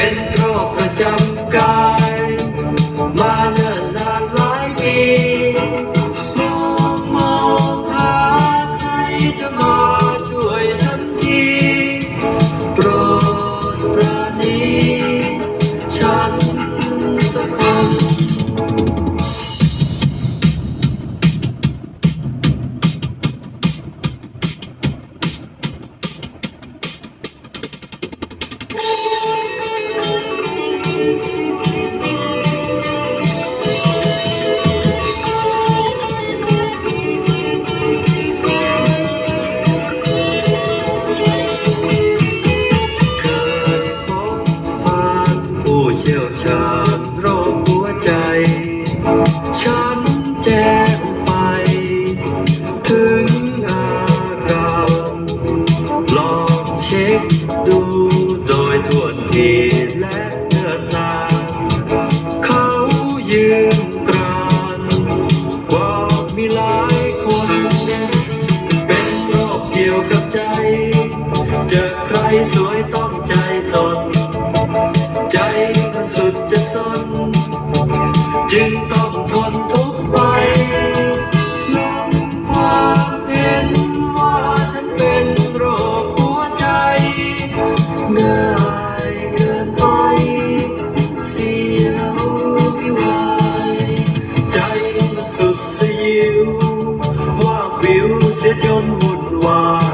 เป็นโรคประจำกาย เชี่ยวชาญโรคหัวใจ ฉันแจ้งไป ถึงอารามลองเช็คดูโดยทั่วทีและเนิ่นนานเขายืนกรานว่ามีหลายคน เป็นโรคเกี่ยวกับใจ เจอใครสวยต้องใจตน Jose John Woodward.